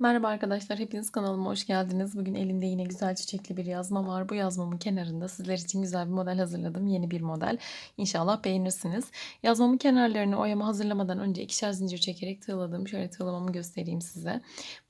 Merhaba arkadaşlar, hepiniz kanalıma hoş geldiniz. Bugün elimde yine güzel çiçekli bir yazma var. Bu yazmamın kenarında sizler için güzel bir model hazırladım. Yeni bir model. İnşallah beğenirsiniz. Yazmamın kenarlarını oyama hazırlamadan önce ikişer zincir çekerek tığladım. Şöyle tığlamamı göstereyim size.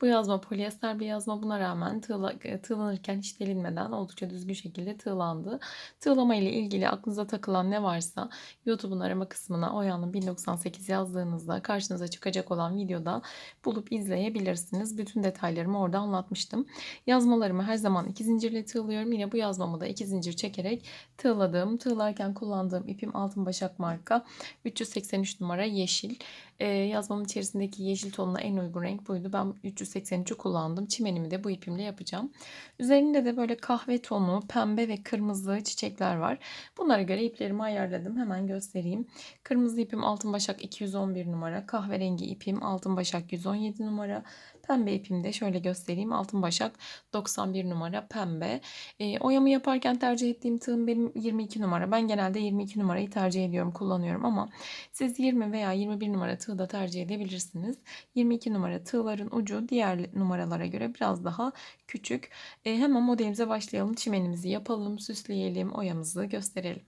Bu yazma polyester bir yazma. Buna rağmen tığla, tığlanırken hiç delinmeden oldukça düzgün şekilde tığlandı. Tığlama ile ilgili aklınıza takılan ne varsa YouTube'un arama kısmına Oya'nın 1098 yazdığınızda karşınıza çıkacak olan videoda bulup izleyebilirsiniz bütün detaylarımı orada anlatmıştım. Yazmalarımı her zaman iki zincirle tığlıyorum. Yine bu yazmamı da iki zincir çekerek tığladım. Tığlarken kullandığım ipim Altın Başak marka 383 numara yeşil. Ee, yazmamın içerisindeki yeşil tonuna en uygun renk buydu. Ben 383'ü kullandım. Çimenimi de bu ipimle yapacağım. Üzerinde de böyle kahve tonu, pembe ve kırmızı çiçekler var. Bunlara göre iplerimi ayarladım. Hemen göstereyim. Kırmızı ipim Altın Başak 211 numara. Kahverengi ipim Altın Başak 117 numara. Pembe ipimde şöyle göstereyim. Altın Başak 91 numara pembe. E, oyamı yaparken tercih ettiğim tığım benim 22 numara. Ben genelde 22 numarayı tercih ediyorum, kullanıyorum ama siz 20 veya 21 numara tığ da tercih edebilirsiniz. 22 numara tığların ucu diğer numaralara göre biraz daha küçük. E, hemen modelimize başlayalım. Çimenimizi yapalım, süsleyelim, oyamızı gösterelim.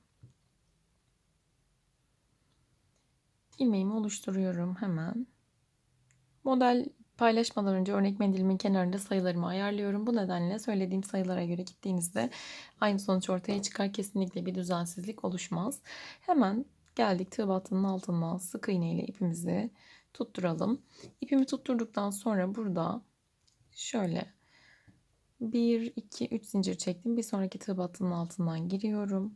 ilmeğimi oluşturuyorum hemen. Model paylaşmadan önce örnek mendilimin kenarında sayılarımı ayarlıyorum. Bu nedenle söylediğim sayılara göre gittiğinizde aynı sonuç ortaya çıkar. Kesinlikle bir düzensizlik oluşmaz. Hemen geldik tığ battının altından sık iğne ile ipimizi tutturalım. İpimi tutturduktan sonra burada şöyle 1, 2, 3 zincir çektim. Bir sonraki tığ battının altından giriyorum.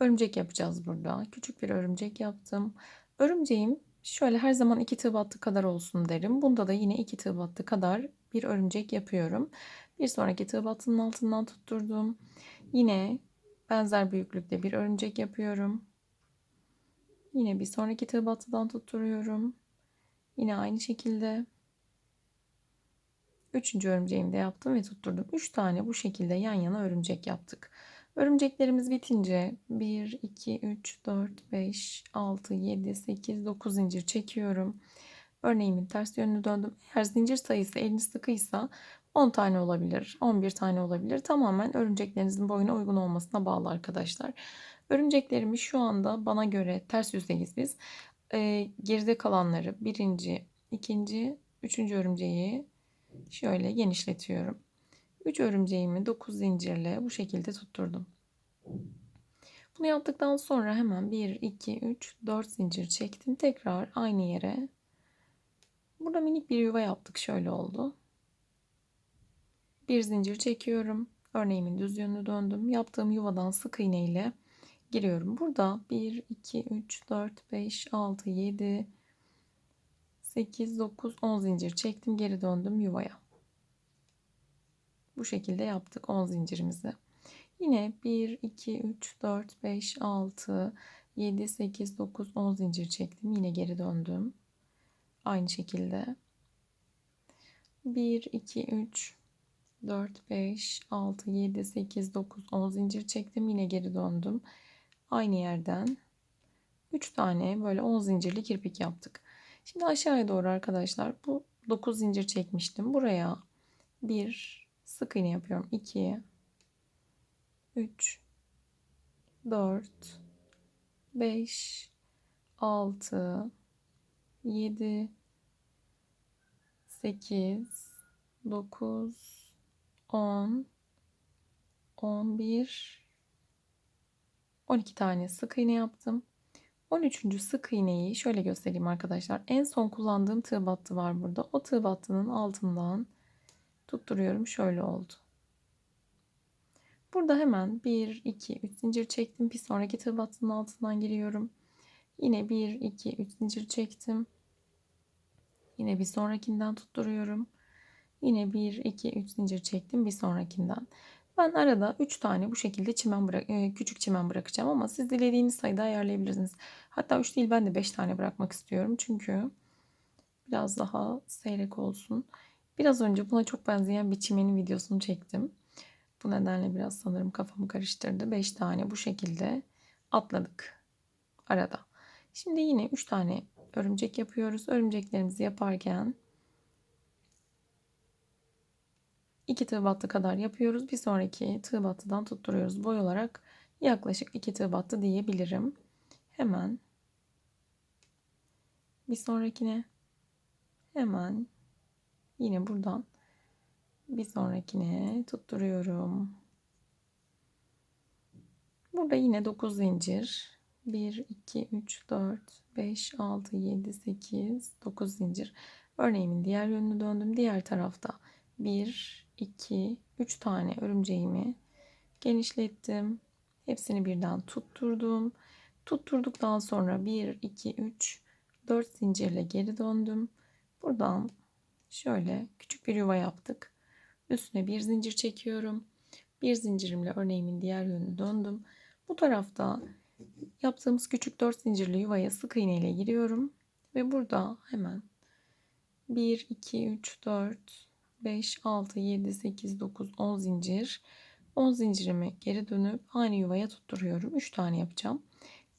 Örümcek yapacağız burada. Küçük bir örümcek yaptım. Örümceğim Şöyle her zaman iki tığ battı kadar olsun derim. Bunda da yine iki tığ battı kadar bir örümcek yapıyorum. Bir sonraki tığ battının altından tutturdum. Yine benzer büyüklükte bir örümcek yapıyorum. Yine bir sonraki tığ battıdan tutturuyorum. Yine aynı şekilde. Üçüncü örümceğimi de yaptım ve tutturdum. Üç tane bu şekilde yan yana örümcek yaptık. Örümceklerimiz bitince 1, 2, 3, 4, 5, 6, 7, 8, 9 zincir çekiyorum. Örneğimin ters yönünü döndüm. Eğer zincir sayısı eliniz sıkıysa 10 tane olabilir, 11 tane olabilir. Tamamen örümceklerinizin boyuna uygun olmasına bağlı arkadaşlar. Örümceklerimi şu anda bana göre ters yüzdeyiz biz. Ee, geride kalanları birinci, ikinci, üçüncü örümceği şöyle genişletiyorum. 3 örümceğimi 9 zincirle bu şekilde tutturdum. Bunu yaptıktan sonra hemen 1, 2, 3, 4 zincir çektim. Tekrar aynı yere. Burada minik bir yuva yaptık. Şöyle oldu. Bir zincir çekiyorum. Örneğimin düz yönünü döndüm. Yaptığım yuvadan sık iğne ile giriyorum. Burada 1, 2, 3, 4, 5, 6, 7, 8, 9, 10 zincir çektim. Geri döndüm yuvaya. Bu şekilde yaptık 10 zincirimizi. Yine 1, 2, 3, 4, 5, 6, 7, 8, 9, 10 zincir çektim. Yine geri döndüm. Aynı şekilde. 1, 2, 3, 4, 5, 6, 7, 8, 9, 10 zincir çektim. Yine geri döndüm. Aynı yerden 3 tane böyle 10 zincirli kirpik yaptık. Şimdi aşağıya doğru arkadaşlar bu 9 zincir çekmiştim. Buraya 1, sık iğne yapıyorum. 2 3 4 5 6 7 8 9 10 11 12 tane sık iğne yaptım. 13. sık iğneyi şöyle göstereyim arkadaşlar. En son kullandığım tığ battı var burada. O tığ battının altından tutturuyorum. Şöyle oldu. Burada hemen 1, 2, 3 zincir çektim. Bir sonraki tığ battının altından giriyorum. Yine 1, 2, 3 zincir çektim. Yine bir sonrakinden tutturuyorum. Yine 1, 2, 3 zincir çektim bir sonrakinden. Ben arada 3 tane bu şekilde çimen bırak e, küçük çimen bırakacağım ama siz dilediğiniz sayıda ayarlayabilirsiniz. Hatta 3 değil ben de 5 tane bırakmak istiyorum. Çünkü biraz daha seyrek olsun. Biraz önce buna çok benzeyen bir çimenin videosunu çektim. Bu nedenle biraz sanırım kafamı karıştırdı. 5 tane bu şekilde atladık arada. Şimdi yine 3 tane örümcek yapıyoruz. Örümceklerimizi yaparken 2 tığ battı kadar yapıyoruz. Bir sonraki tığ battıdan tutturuyoruz. Boy olarak yaklaşık 2 tığ battı diyebilirim. Hemen bir sonrakine hemen yine buradan bir sonrakine tutturuyorum. Burada yine 9 zincir. 1, 2, 3, 4, 5, 6, 7, 8, 9 zincir. Örneğimin diğer yönünü döndüm. Diğer tarafta 1, 2, 3 tane örümceğimi genişlettim. Hepsini birden tutturdum. Tutturduktan sonra 1, 2, 3, 4 zincirle geri döndüm. Buradan şöyle küçük bir yuva yaptık. Üstüne bir zincir çekiyorum. Bir zincirimle örneğimin diğer yönünü döndüm. Bu tarafta yaptığımız küçük 4 zincirli yuvaya sık iğne ile giriyorum. Ve burada hemen 1, 2, 3, 4, 5, 6, 7, 8, 9, 10 zincir. 10 zincirimi geri dönüp aynı yuvaya tutturuyorum. 3 tane yapacağım.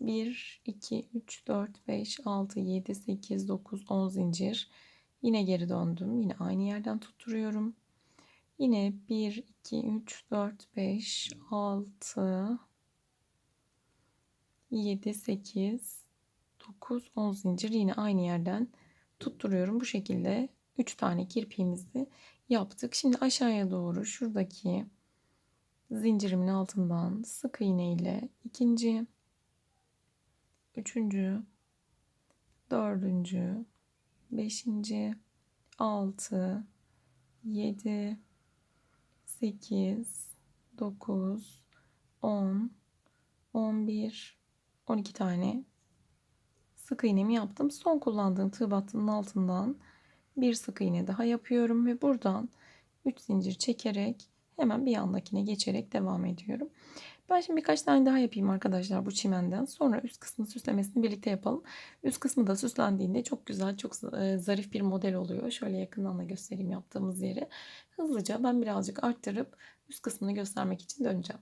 1, 2, 3, 4, 5, 6, 7, 8, 9, 10 zincir. Yine geri döndüm. Yine aynı yerden tutturuyorum. Yine 1, 2, 3, 4, 5, 6, 7, 8, 9, 10 zincir. Yine aynı yerden tutturuyorum. Bu şekilde 3 tane kirpiğimizi yaptık. Şimdi aşağıya doğru şuradaki zincirimin altından sık iğne ile ikinci, üçüncü, dördüncü, beşinci, altı, yedi, sekiz, dokuz, on, on bir, on iki tane sık iğnemi yaptım. Son kullandığım tığ battının altından bir sık iğne daha yapıyorum ve buradan 3 zincir çekerek hemen bir yandakine geçerek devam ediyorum. Ben şimdi birkaç tane daha yapayım arkadaşlar bu çimenden. Sonra üst kısmı süslemesini birlikte yapalım. Üst kısmı da süslendiğinde çok güzel, çok zarif bir model oluyor. Şöyle yakından da göstereyim yaptığımız yeri. Hızlıca ben birazcık arttırıp üst kısmını göstermek için döneceğim.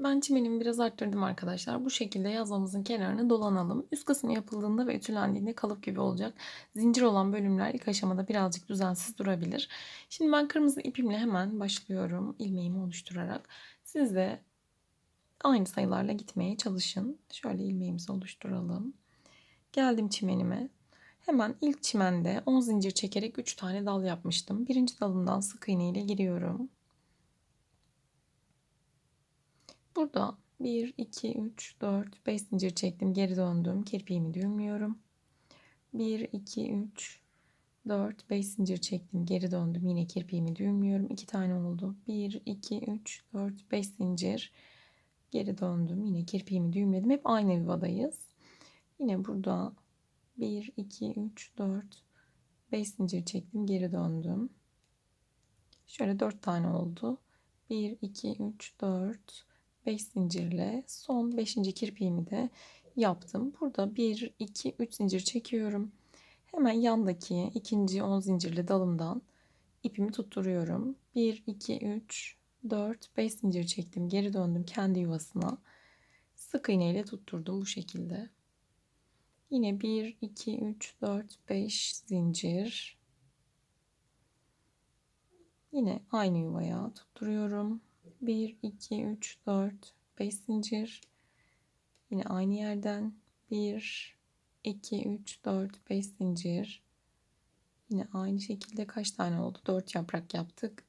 Ben çimenimi biraz arttırdım arkadaşlar. Bu şekilde yazmamızın kenarını dolanalım. Üst kısmı yapıldığında ve ütülendiğinde kalıp gibi olacak. Zincir olan bölümler ilk aşamada birazcık düzensiz durabilir. Şimdi ben kırmızı ipimle hemen başlıyorum ilmeğimi oluşturarak. Siz de aynı sayılarla gitmeye çalışın. Şöyle ilmeğimizi oluşturalım. Geldim çimenime. Hemen ilk çimende 10 zincir çekerek 3 tane dal yapmıştım. Birinci dalından sık iğne ile giriyorum. Burada 1, 2, 3, 4, 5 zincir çektim. Geri döndüm. Kirpiğimi düğümlüyorum. 1, 2, 3, 4, 5 zincir çektim. Geri döndüm. Yine kirpiğimi düğümlüyorum. 2 tane oldu. 1, 2, 3, 4, 5 zincir. Geri döndüm. Yine kirpiğimi düğümledim. Hep aynı yuvadayız. Yine burada 1, 2, 3, 4, 5 zincir çektim. Geri döndüm. Şöyle 4 tane oldu. 1, 2, 3, 4, 5 zincirle son 5. kirpiğimi de yaptım. Burada 1, 2, 3 zincir çekiyorum. Hemen yandaki ikinci 10 zincirli dalımdan ipimi tutturuyorum. 1, 2, 3, 4, 5 zincir çektim. Geri döndüm kendi yuvasına. Sık iğne ile tutturdum bu şekilde. Yine 1, 2, 3, 4, 5 zincir. Yine aynı yuvaya tutturuyorum. 1, 2, 3, 4, 5 zincir. Yine aynı yerden 1, 2, 3, 4, 5 zincir. Yine aynı şekilde kaç tane oldu? 4 yaprak yaptık.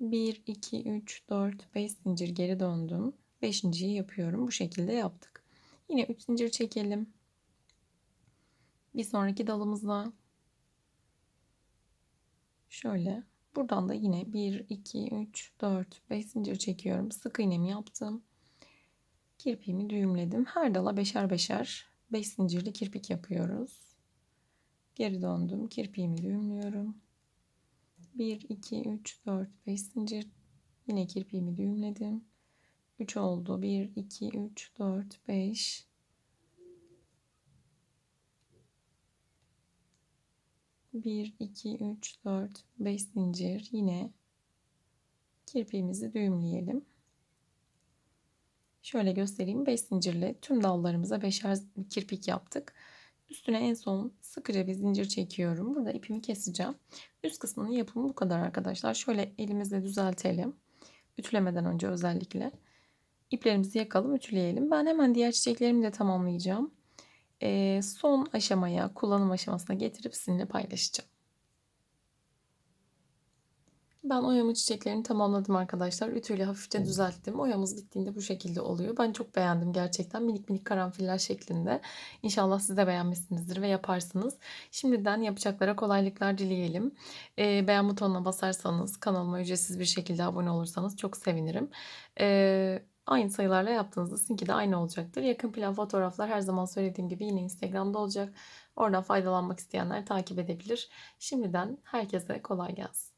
1, 2, 3, 4, 5 zincir geri döndüm. 5.yi yapıyorum. Bu şekilde yaptık. Yine 3 zincir çekelim. Bir sonraki dalımızda şöyle Buradan da yine 1, 2, 3, 4, 5 zincir çekiyorum. Sık iğnemi yaptım. Kirpiğimi düğümledim. Her dala beşer beşer 5 zincirli kirpik yapıyoruz. Geri döndüm. Kirpiğimi düğümlüyorum. 1, 2, 3, 4, 5 zincir. Yine kirpiğimi düğümledim. 3 oldu. 1, 2, 3, 4, 5. 1, 2, 3, 4, 5 zincir yine kirpiğimizi düğümleyelim. Şöyle göstereyim. 5 zincirle tüm dallarımıza 5'er kirpik yaptık. Üstüne en son sıkıca bir zincir çekiyorum. Burada ipimi keseceğim. Üst kısmının yapımı bu kadar arkadaşlar. Şöyle elimizle düzeltelim. Ütülemeden önce özellikle. İplerimizi yakalım, ütüleyelim. Ben hemen diğer çiçeklerimi de tamamlayacağım. Son aşamaya, kullanım aşamasına getirip sizinle paylaşacağım. Ben oyamı çiçeklerini tamamladım arkadaşlar. Ütüyle hafifçe düzelttim. Oyamız bittiğinde bu şekilde oluyor. Ben çok beğendim gerçekten. Minik minik karanfiller şeklinde. İnşallah siz de beğenmişsinizdir ve yaparsınız. Şimdiden yapacaklara kolaylıklar dileyelim. Ee, beğen butonuna basarsanız, kanalıma ücretsiz bir şekilde abone olursanız çok sevinirim. Ee, aynı sayılarla yaptığınızda sizinki de aynı olacaktır. Yakın plan fotoğraflar her zaman söylediğim gibi yine Instagram'da olacak. Oradan faydalanmak isteyenler takip edebilir. Şimdiden herkese kolay gelsin.